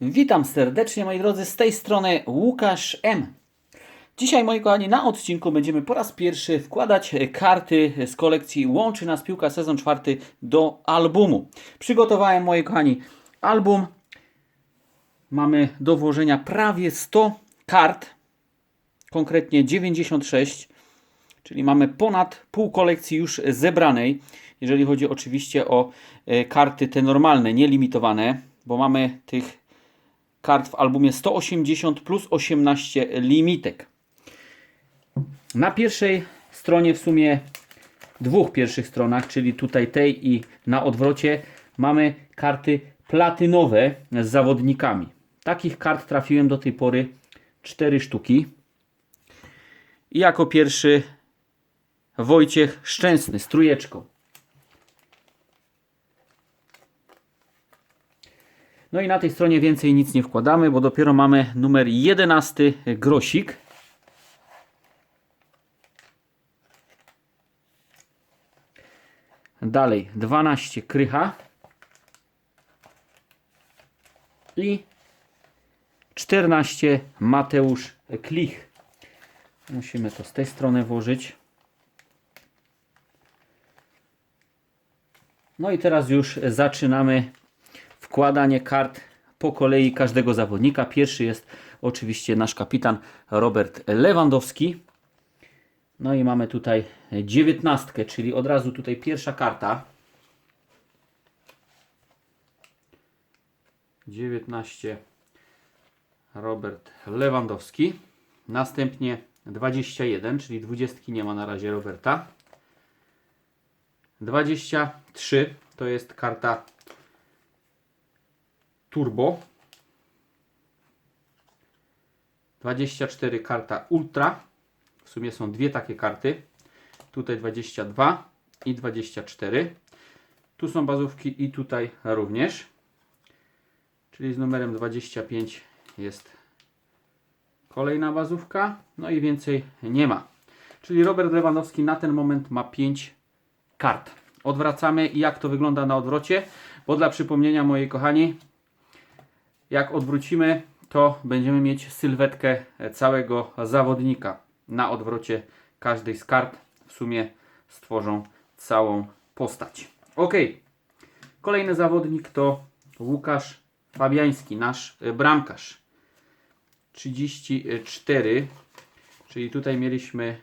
Witam serdecznie moi drodzy, z tej strony Łukasz M. Dzisiaj moi kochani na odcinku będziemy po raz pierwszy wkładać karty z kolekcji Łączy nas piłka sezon czwarty do albumu. Przygotowałem moi kochani album. Mamy do włożenia prawie 100 kart, konkretnie 96, czyli mamy ponad pół kolekcji już zebranej. Jeżeli chodzi oczywiście o e, karty te normalne, nielimitowane, bo mamy tych kart w albumie 180 plus 18 limitek. Na pierwszej stronie w sumie dwóch pierwszych stronach, czyli tutaj tej i na odwrocie mamy karty platynowe z zawodnikami. Takich kart trafiłem do tej pory 4 sztuki. I jako pierwszy Wojciech Szczęsny z trójeczką. No i na tej stronie więcej nic nie wkładamy, bo dopiero mamy numer 11 grosik. Dalej 12 krycha. I 14 Mateusz Klich. Musimy to z tej strony włożyć. No i teraz już zaczynamy wkładanie kart po kolei każdego zawodnika. Pierwszy jest oczywiście nasz kapitan Robert Lewandowski. No i mamy tutaj dziewiętnastkę, czyli od razu tutaj pierwsza karta. 19 Robert Lewandowski. Następnie 21, czyli 20 nie ma na razie Roberta. 23 to jest karta Turbo. 24 karta Ultra. W sumie są dwie takie karty. Tutaj 22 i 24. Tu są bazówki i tutaj również. Czyli z numerem 25 jest kolejna bazówka. No i więcej nie ma. Czyli Robert Lewandowski na ten moment ma 5 kart. Odwracamy i jak to wygląda na odwrocie. Bo dla przypomnienia, moi kochani, jak odwrócimy, to będziemy mieć sylwetkę całego zawodnika. Na odwrocie każdej z kart w sumie stworzą całą postać. Ok. Kolejny zawodnik to Łukasz Fabiański, nasz y, bramkarz. 34, czyli tutaj mieliśmy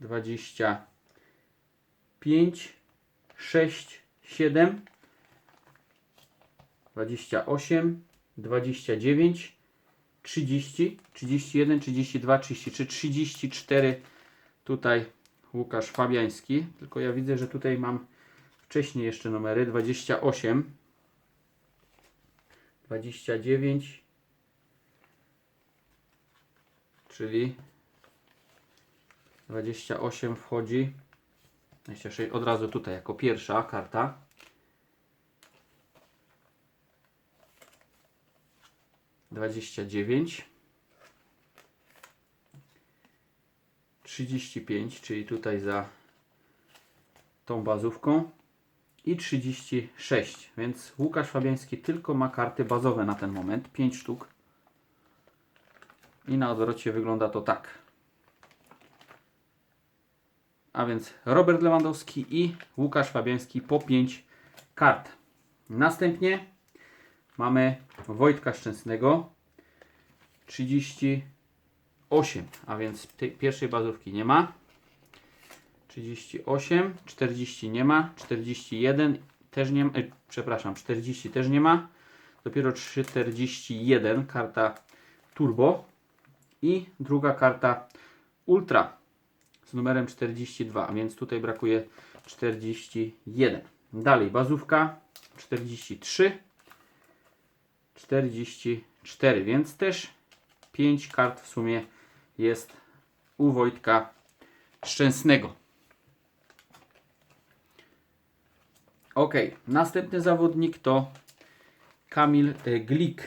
25, 6, 7, 28, 29, 30, 31, 32, 33, 34 tutaj Łukasz Fabiański. Tylko ja widzę, że tutaj mam wcześniej jeszcze numery 28, 29, czyli 28 wchodzi 26 od razu tutaj jako pierwsza karta. 29 35, czyli tutaj za tą bazówką. I 36, więc Łukasz Fabiański tylko ma karty bazowe na ten moment, 5 sztuk. I na odwrocie wygląda to tak. A więc Robert Lewandowski i Łukasz Fabiański po 5 kart. Następnie mamy Wojtka Szczęsnego 38, a więc tej pierwszej bazówki nie ma. 38, 40 nie ma, 41 też nie ma, e, przepraszam, 40 też nie ma. Dopiero 41 karta Turbo i druga karta Ultra z numerem 42, a więc tutaj brakuje 41. Dalej bazówka 43 44, więc też 5 kart w sumie jest u Wojtka Szczęsnego. Ok, następny zawodnik to Kamil e, Glik.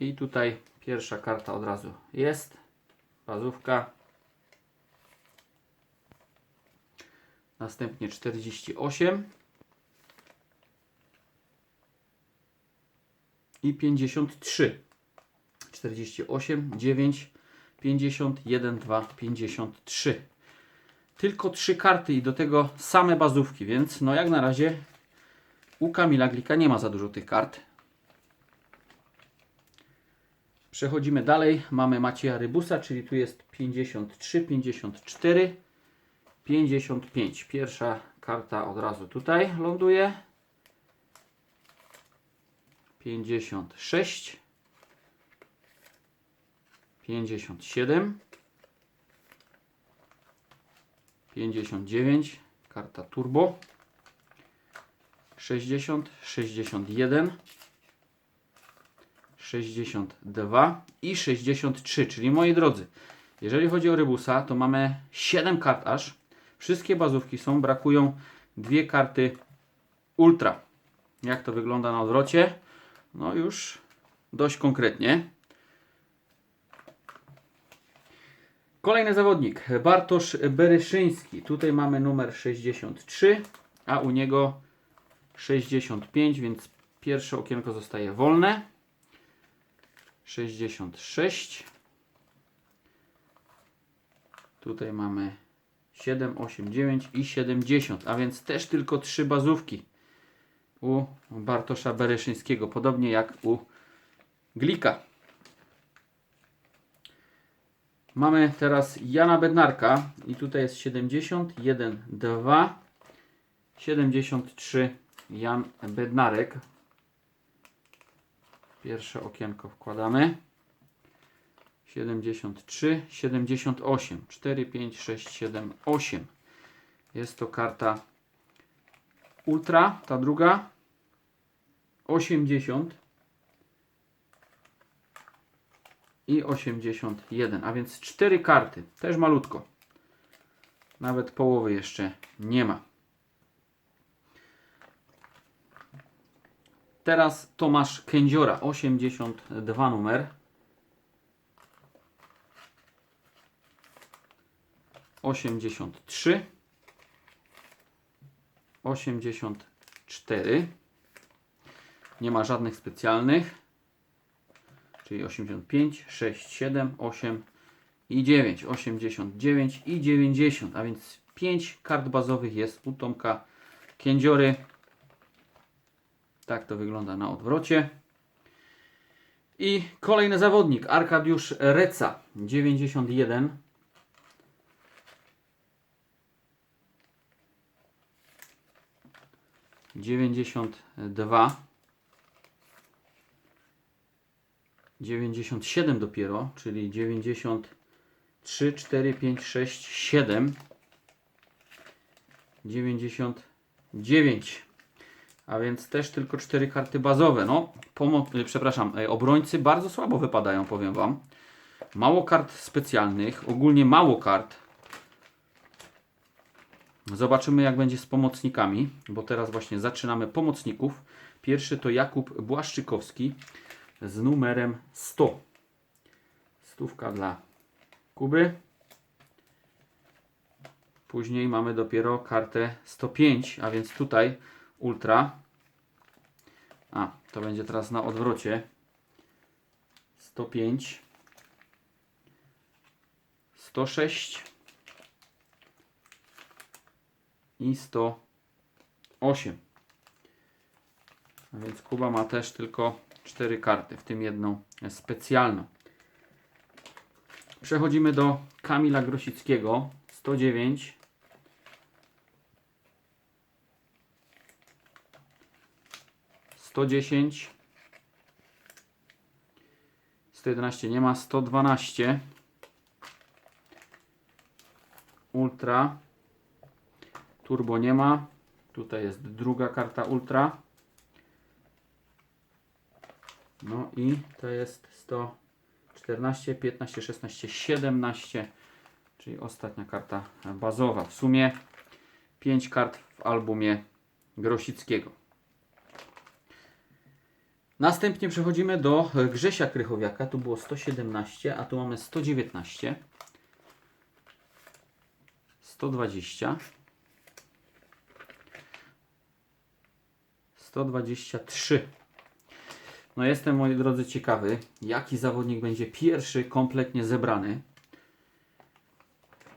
I tutaj pierwsza karta od razu jest. Bazówka. Następnie 48. i 53. 48, 9, 50, 1, 2, 53. Tylko trzy karty i do tego same bazówki, więc no jak na razie u Kamila Glika nie ma za dużo tych kart. Przechodzimy dalej. Mamy Macieja Rybusa, czyli tu jest 53, 54, 55. Pierwsza karta od razu tutaj ląduje. 56, 57, 59, karta turbo, 60, 61, 62 i 63, czyli moi drodzy, jeżeli chodzi o Rybusa, to mamy 7 kart aż. Wszystkie bazówki są, brakują dwie karty Ultra. Jak to wygląda na odwrocie? No już dość konkretnie. Kolejny zawodnik, Bartosz Beryszyński. Tutaj mamy numer 63, a u niego 65, więc pierwsze okienko zostaje wolne. 66. Tutaj mamy 7, 8, 9 i 70, a więc też tylko trzy bazówki u Bartosza Bereszyńskiego, podobnie jak u Glika. Mamy teraz Jana Bednarka i tutaj jest 70, 1, 2, 73 Jan Bednarek. Pierwsze okienko wkładamy. 73, 78, 4, 5, 6, 7, 8. Jest to karta Ultra, ta druga. 80 i 81, a więc 4 karty, też malutko. Nawet połowy jeszcze nie ma. Teraz Tomasz Kędziora, 82 numer. 83 84 Nie ma żadnych specjalnych. Czyli 85, 6, 7, 8 i 9. 89 i 90. A więc 5 kart bazowych jest u Tomka Kędziory. Tak to wygląda na odwrocie. I kolejny zawodnik, Arkadiusz Reca, 91. Dziewięćdziesiąt dwa, dziewięćdziesiąt siedem dopiero, czyli dziewięćdziesiąt trzy, cztery, pięć, sześć, siedem, dziewięćdziesiąt dziewięć. A więc też tylko cztery karty bazowe. No, pomo- y, przepraszam, y, obrońcy bardzo słabo wypadają, powiem Wam. Mało kart specjalnych, ogólnie mało kart. Zobaczymy, jak będzie z pomocnikami, bo teraz właśnie zaczynamy pomocników. Pierwszy to Jakub Błaszczykowski z numerem 100. Stówka dla Kuby. Później mamy dopiero kartę 105, a więc tutaj Ultra. A, to będzie teraz na odwrocie. 105. 106. I 108. A więc Kuba ma też tylko 4 karty, w tym jedną specjalną. Przechodzimy do Kamila Grosickiego. 109. 110 111 nie ma 112 Ultra Turbo nie ma tutaj jest druga karta Ultra no i to jest 114 15 16 17 czyli ostatnia karta bazowa w sumie 5 kart w albumie Grosickiego Następnie przechodzimy do Grzesia Krychowiaka. Tu było 117, a tu mamy 119. 120. 123. No jestem, moi drodzy, ciekawy, jaki zawodnik będzie pierwszy kompletnie zebrany.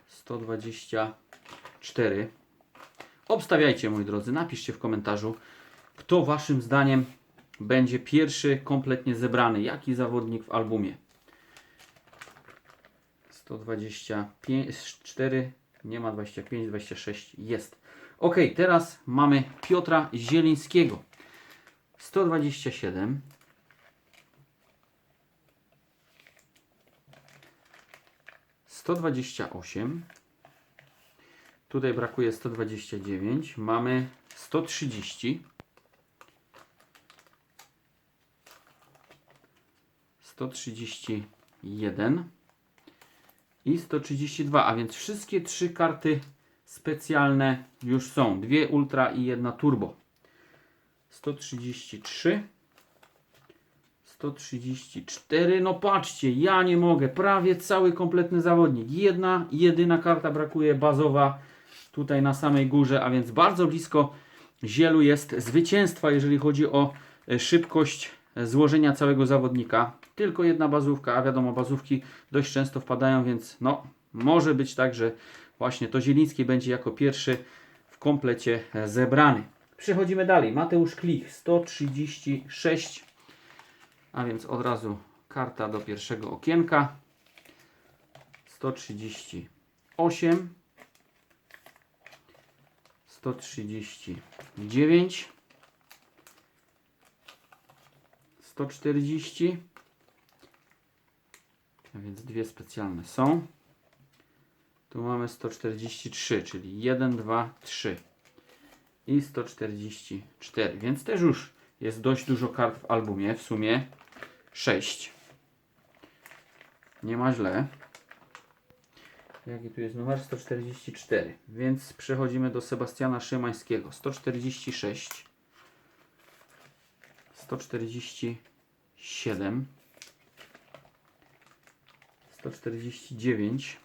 124. Obstawiajcie, moi drodzy, napiszcie w komentarzu, kto waszym zdaniem będzie pierwszy kompletnie zebrany. Jaki zawodnik w albumie? 124, nie ma 25, 26 jest. Ok, teraz mamy Piotra Zielińskiego. 127. Sto dwadzieścia osiem. Tutaj brakuje 129. Mamy 130. 131 i 132, a więc wszystkie trzy karty specjalne już są. Dwie ultra i jedna turbo. 133 134, no patrzcie, ja nie mogę, prawie cały kompletny zawodnik. Jedna, jedyna karta brakuje, bazowa, tutaj na samej górze, a więc bardzo blisko Zielu jest zwycięstwa, jeżeli chodzi o e, szybkość e, złożenia całego zawodnika. Tylko jedna bazówka, a wiadomo, bazówki dość często wpadają, więc no, może być tak, że właśnie to Zieliński będzie jako pierwszy w komplecie e, zebrany. Przechodzimy dalej. Mateusz Klich, 136, a więc od razu karta do pierwszego okienka. 138, 139, 140, a więc dwie specjalne są. Tu mamy 143, czyli 1, 2, 3 i 144, więc też już jest dość dużo kart w albumie, w sumie 6. Nie ma źle. Jaki tu jest numer? 144. Więc przechodzimy do Sebastiana Szymańskiego. 146. 147. 149.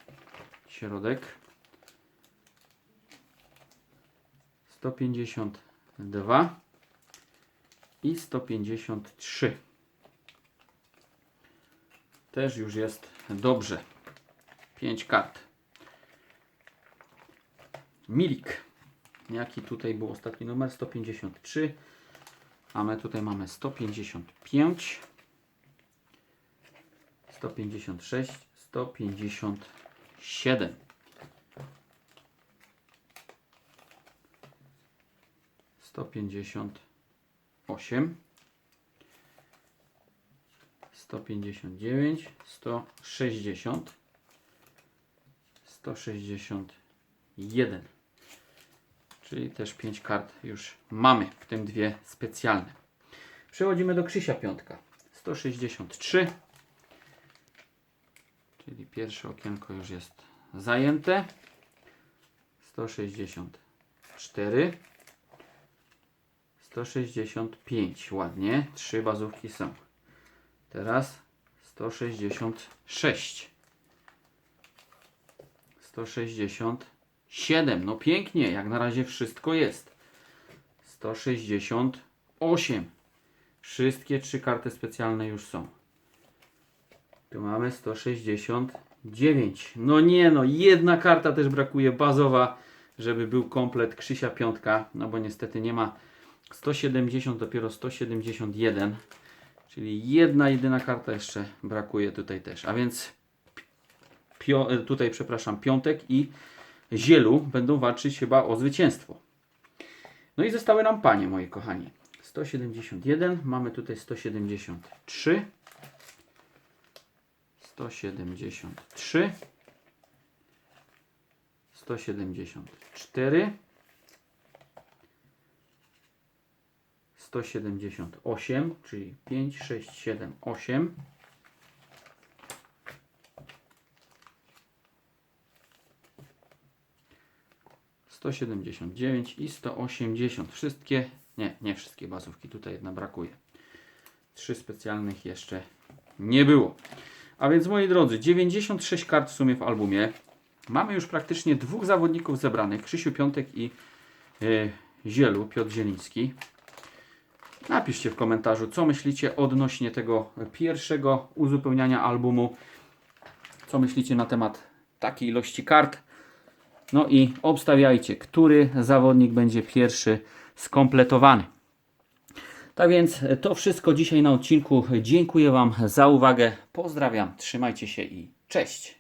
Środek. 152 i 153. Też już jest dobrze. 5 kart. Milik. Jaki tutaj był ostatni numer? 153. A my tutaj mamy 155. 156. 157. Sto pięćdziesiąt osiem, sto pięćdziesiąt dziewięć, sto sześćdziesiąt, sto sześćdziesiąt jeden. Czyli też pięć kart już mamy, w tym dwie specjalne. Przechodzimy do Krzysia Piątka. 163. Czyli pierwsze okienko już jest zajęte. 164. 165. Ładnie. Trzy bazówki są. Teraz 166. 167. No pięknie. Jak na razie wszystko jest. 168. Wszystkie trzy karty specjalne już są. Tu mamy 169. No nie no, jedna karta też brakuje bazowa, żeby był komplet Krzysia Piątka, no bo niestety nie ma 170, dopiero 171. Czyli jedna jedyna karta jeszcze brakuje tutaj też. A więc e, tutaj, przepraszam, Piątek i Zielu będą walczyć chyba o zwycięstwo. No i zostały nam panie, moi kochani. 171, mamy tutaj 173. 173 174 178, czyli 5, 6, 7, 8 179 i 180. Wszystkie, nie, nie wszystkie bazówki, tutaj jedna brakuje. Trzy specjalnych jeszcze nie było. A więc moi drodzy, 96 kart w sumie w albumie. Mamy już praktycznie dwóch zawodników zebranych, Krzysiu Piątek i e, Zielu, Piotr Zieliński. Napiszcie w komentarzu, co myślicie odnośnie tego pierwszego uzupełniania albumu. Co myślicie na temat takiej ilości kart. No i obstawiajcie, który zawodnik będzie pierwszy skompletowany. Tak więc to wszystko dzisiaj na odcinku. Dziękuję Wam za uwagę. Pozdrawiam, trzymajcie się i cześć.